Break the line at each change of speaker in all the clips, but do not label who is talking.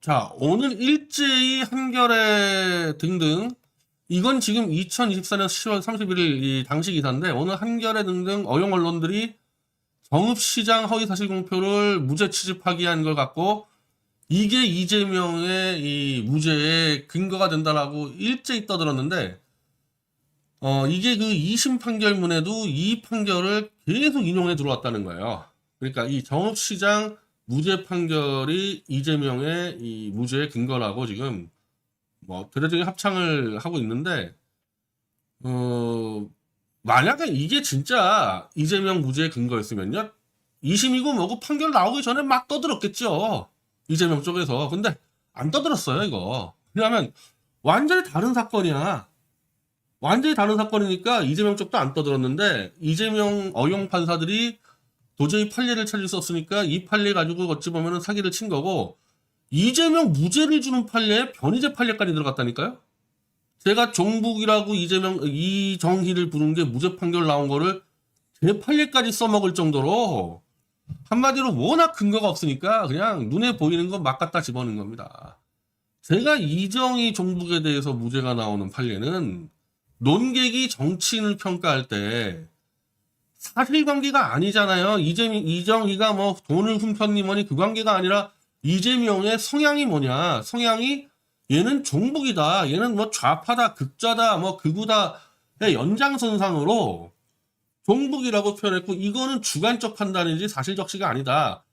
자, 오늘 일제히 한겨레 등등 이건 지금 2024년 10월 31일 이 당시 기사인데 오늘 한겨레 등등 어용 언론들이 정읍시장 허위 사실 공표를 무죄 취집하기 한 걸 갖고 이게 이재명의 이 무죄의 근거가 된다라고 일제히 떠들었는데 어 이게 그 2심 판결문에도 이 판결을 계속 인용해 들어왔다는 거예요. 그러니까 이 정읍시장 무죄 판결이 이재명의 이 무죄의 근거라고 지금 뭐 대대적인 합창을 하고 있는데 어 만약에 이게 진짜 이재명 무죄의 근거였으면요 2심이고 뭐고 판결 나오기 전에 막 떠들었겠죠 이재명 쪽에서. 근데 안 떠들었어요 이거. 왜냐하면 완전히 다른 사건이야. 완전히 다른 사건이니까 이재명 쪽도 안 떠들었는데 이재명 어용 판사들이 도저히 판례를 찾을 수 없으니까 이 판례 가지고 어찌 보면은 사기를 친 거고 이재명 무죄를 주는 판례에 변희재 판례까지 들어갔다니까요. 제가 종북이라고 이재명 이정희를 부른 게 무죄 판결 나온 거를 제 판례까지 써먹을 정도로 한마디로 워낙 근거가 없으니까 그냥 눈에 보이는 거막 갖다 집어넣는 겁니다. 제가 이정희 종북에 대해서 무죄가 나오는 판례는 논객이 정치인을 평가할 때 사실관계가 아니잖아요. 이재명, 이정희가 뭐 돈을 훔쳤니 뭐니 그 관계가 아니라 이재명의 성향이 뭐냐. 성향이 얘는 종북이다. 얘는 뭐 좌파다, 극좌다, 뭐 극우다의 연장선상으로 종북이라고 표현했고 이거는 주관적 판단이지 사실적시가 아니다.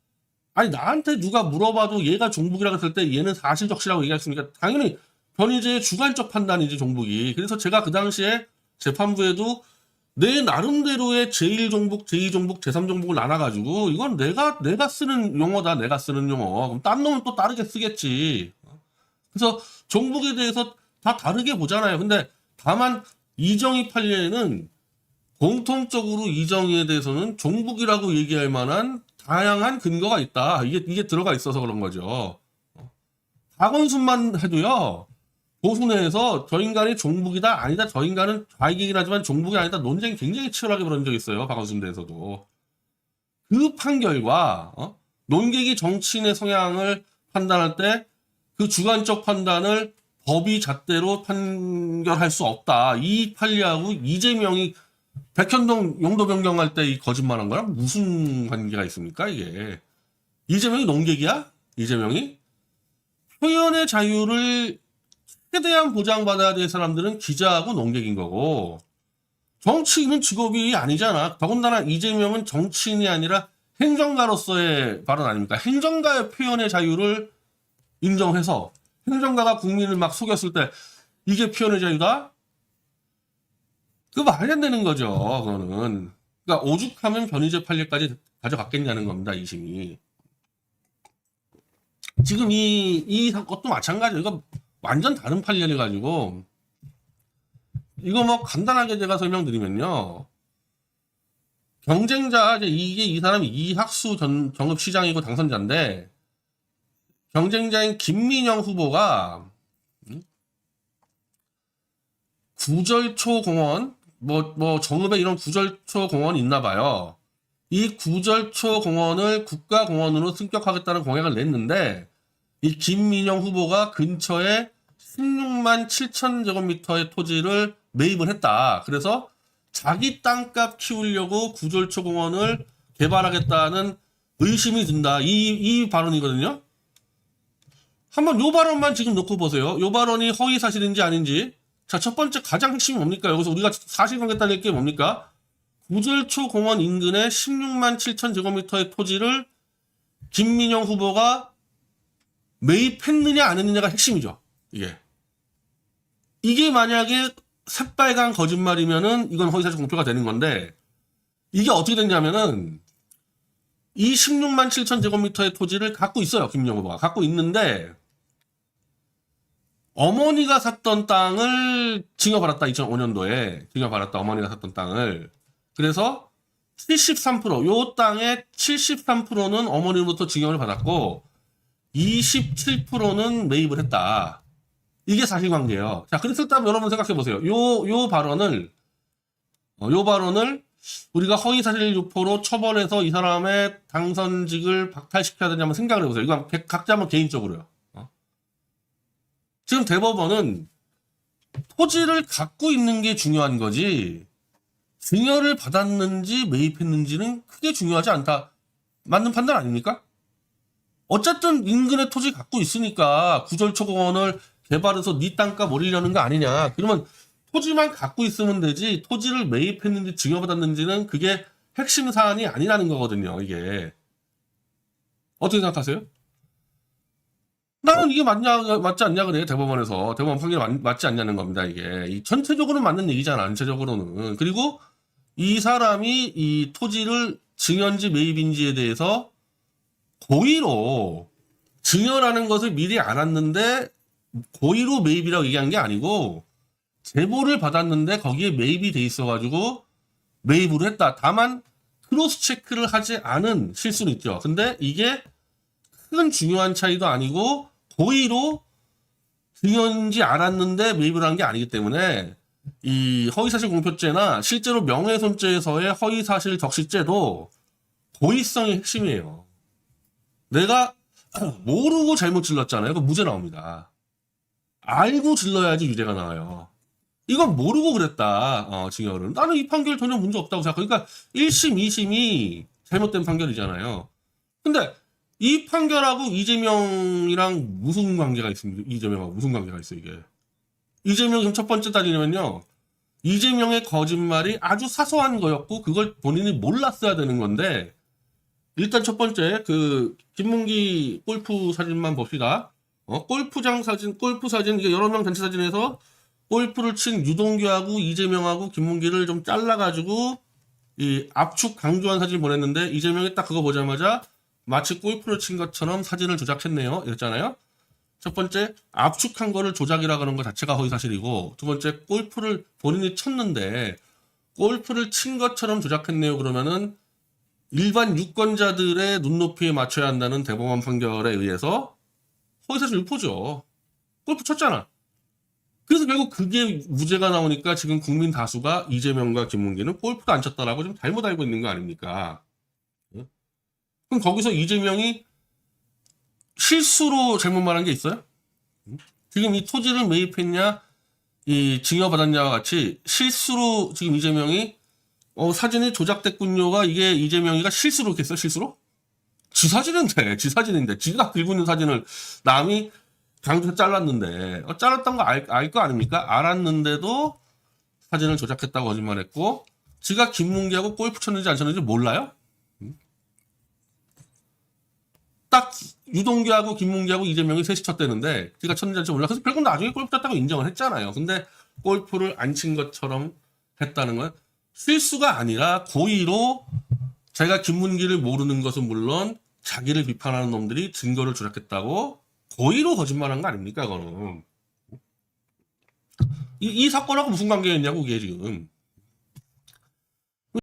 아니 나한테 누가 물어봐도 얘가 종북이라고 했을 때 얘는 사실적시라고 얘기했으니까 당연히 변희재의 주관적 판단이지 종북이. 그래서 제가 그 당시에 재판부에도 내 나름대로의 제1종북, 제2종북, 제3종북을 나눠가지고 이건 내가 내가 쓰는 용어다. 내가 쓰는 용어. 그럼 딴 놈은 또 다르게 쓰겠지. 그래서 종북에 대해서 다 다르게 보잖아요. 근데 다만 이정희 판례에는 공통적으로 이정희에 대해서는 종북이라고 얘기할 만한 다양한 근거가 있다. 이게 이게 들어가 있어서 그런 거죠. 박원순만 해도요. 보수내에서 저 인간이 종북이다 아니다 저 인간은 좌익이긴 하지만 종북이 아니다 논쟁이 굉장히 치열하게 벌어진 적이 있어요 박원순 대에서도. 그 판결과 어? 논객이 정치인의 성향을 판단할 때 그 주관적 판단을 법이 잣대로 판결할 수 없다. 이 판례하고 이재명이 백현동 용도 변경할 때 이 거짓말한 거랑 무슨 관계가 있습니까 이게? 이재명이 논객이야? 이재명이? 표현의 자유를 최대한 보장받아야 될 사람들은 기자하고 농객인 거고 정치인은 직업이 아니잖아. 더군다나 이재명은 정치인이 아니라 행정가로서의 발언 아닙니까? 행정가의 표현의 자유를 인정해서 행정가가 국민을 막 속였을 때 이게 표현의 자유다? 그거 말이 안 되는 거죠. 그거는. 그러니까 오죽하면 변희재 판례까지 가져갔겠냐는 겁니다. 이심이. 지금 이, 이 것도 마찬가지예요. 이거 완전 다른 판례를 가지고 이거 뭐 간단하게 제가 설명드리면요. 경쟁자 이제 이게 이 사람이 이학수 전 정읍시장이고 당선자인데 경쟁자인 김민영 후보가 음? 구절초 공원 뭐뭐 정읍에 이런 구절초 공원이 있나 봐요. 이 구절초 공원을 국가 공원으로 승격하겠다는 공약을 냈는데 이 김민영 후보가 근처에 16만 7천 제곱미터의 토지를 매입을 했다. 그래서 자기 땅값 키우려고 구절초 공원을 개발하겠다는 의심이 든다. 이, 이 발언이거든요. 한번 요 발언만 지금 놓고 보세요. 요 발언이 허위 사실인지 아닌지. 자, 첫 번째 가장 핵심이 뭡니까? 여기서 우리가 사실관계 따낼 게 뭡니까? 구절초 공원 인근에 16만 7천 제곱미터의 토지를 김민영 후보가 매입했느냐 안 했느냐가 핵심이죠. 이게. 이게 만약에 새빨간 거짓말이면은 이건 허위사실 공표가 되는 건데 이게 어떻게 됐냐면은 이 16만 7천 제곱미터의 토지를 갖고 있어요. 김민영 후보가. 갖고 있는데 어머니가 샀던 땅을 징여받았다. 2005년도에 징여받았다. 어머니가 샀던 땅을. 그래서 73%, 요 땅의 73%는 어머니로부터 징역을 받았고 27%는 매입을 했다. 이게 사실관계예요. 자, 그랬을 때 한번 여러분 생각해 보세요. 요, 요 발언을, 어, 요 발언을 우리가 허위사실 유포로 처벌해서 이 사람의 당선직을 박탈시켜야 되냐 한번 생각을 해보세요. 각- 각자 한번 개인적으로요. 어? 지금 대법원은 토지를 갖고 있는 게 중요한 거지 증여를 받았는지 매입했는지는 크게 중요하지 않다. 맞는 판단 아닙니까? 어쨌든 인근에 토지 갖고 있으니까 구절초공원을 개발해서 네 땅값 올리려는 거 아니냐. 그러면 토지만 갖고 있으면 되지 토지를 매입했는지 증여받았는지는 그게 핵심 사안이 아니라는 거거든요. 이게 어떻게 생각하세요? 나는 이게 맞냐 맞지 않냐 그래 대법원에서 대법원 판결이 맞, 맞지 않냐는 겁니다. 이게 이 전체적으로는 맞는 얘기잖아. 전체적으로는 그리고 이 사람이 이 토지를 증여인지 매입인지에 대해서 고의로 증여라는 것을 미리 알았는데 고의로 매입이라고 얘기한 게 아니고 제보를 받았는데 거기에 매입이 돼 있어가지고 매입으로 했다. 다만 크로스 체크를 하지 않은 실수는 있죠. 근데 이게 큰 중요한 차이도 아니고 고의로 증여인지 알았는데 매입을 한 게 아니기 때문에 이 허위사실 공표죄나 실제로 명예훼손죄에서의 허위사실 적시죄도 고의성이 핵심이에요. 내가 모르고 잘못 질렀잖아요. 그 무죄 나옵니다. 알고 질러야지 유죄가 나와요. 이건 모르고 그랬다. 어, 증여를. 나는 이 판결 전혀 문제 없다고 생각해. 그러니까 1심, 2심이 잘못된 판결이잖아요. 근데 이 판결하고 이재명이랑 무슨 관계가 있습니까? 이재명하고 무슨 관계가 있어 이게? 이재명 지금 첫 번째 따지면요. 이재명의 거짓말이 아주 사소한 거였고 그걸 본인이 몰랐어야 되는 건데 일단 첫 번째 그 김문기 골프 사진만 봅시다. 어, 골프장 사진, 골프 사진 이게 여러 명 단체 사진에서 골프를 친 유동규하고 이재명하고 김문기를 좀 잘라가지고 이 압축 강조한 사진 보냈는데 이재명이 딱 그거 보자마자 마치 골프를 친 것처럼 사진을 조작했네요. 이랬잖아요. 첫 번째 압축한 거를 조작이라 그런 것 자체가 허위 사실이고 두 번째 골프를 본인이 쳤는데 골프를 친 것처럼 조작했네요. 그러면은 일반 유권자들의 눈높이에 맞춰야 한다는 대법원 판결에 의해서 허위사실 유포죠. 골프 쳤잖아. 그래서 결국 그게 무죄가 나오니까 지금 국민 다수가 이재명과 김문기는 골프도 안 쳤다라고 좀 잘못 알고 있는 거 아닙니까? 응? 그럼 거기서 이재명이 실수로 잘못 말한 게 있어요? 응? 지금 이 토지를 매입했냐, 이 증여받았냐와 같이 실수로 지금 이재명이 어, 사진이 조작됐군요가 이게 이재명이가 실수로 했어 실수로? 지 사진인데, 지 사진인데, 지가 들고 있는 사진을 남이 강조해서 잘랐는데, 어, 잘랐던 거 알, 알 거 아닙니까? 알았는데도 사진을 조작했다고 거짓말했고, 지가 김문기하고 골프 쳤는지 안 쳤는지 몰라요? 음? 딱 유동규하고 김문기하고 이재명이 셋이 쳤대는데, 지가 쳤는지 안 쳤는지 몰라. 그래서 결국 나중에 골프 쳤다고 인정을 했잖아요. 근데 골프를 안 친 것처럼 했다는 건 실수가 아니라 고의로 자기가 김문기를 모르는 것은 물론 자기를 비판하는 놈들이 증거를 조작했다고 고의로 거짓말한 거 아닙니까, 그거는. 이, 이 사건하고 무슨 관계가 있냐고, 이게 지금.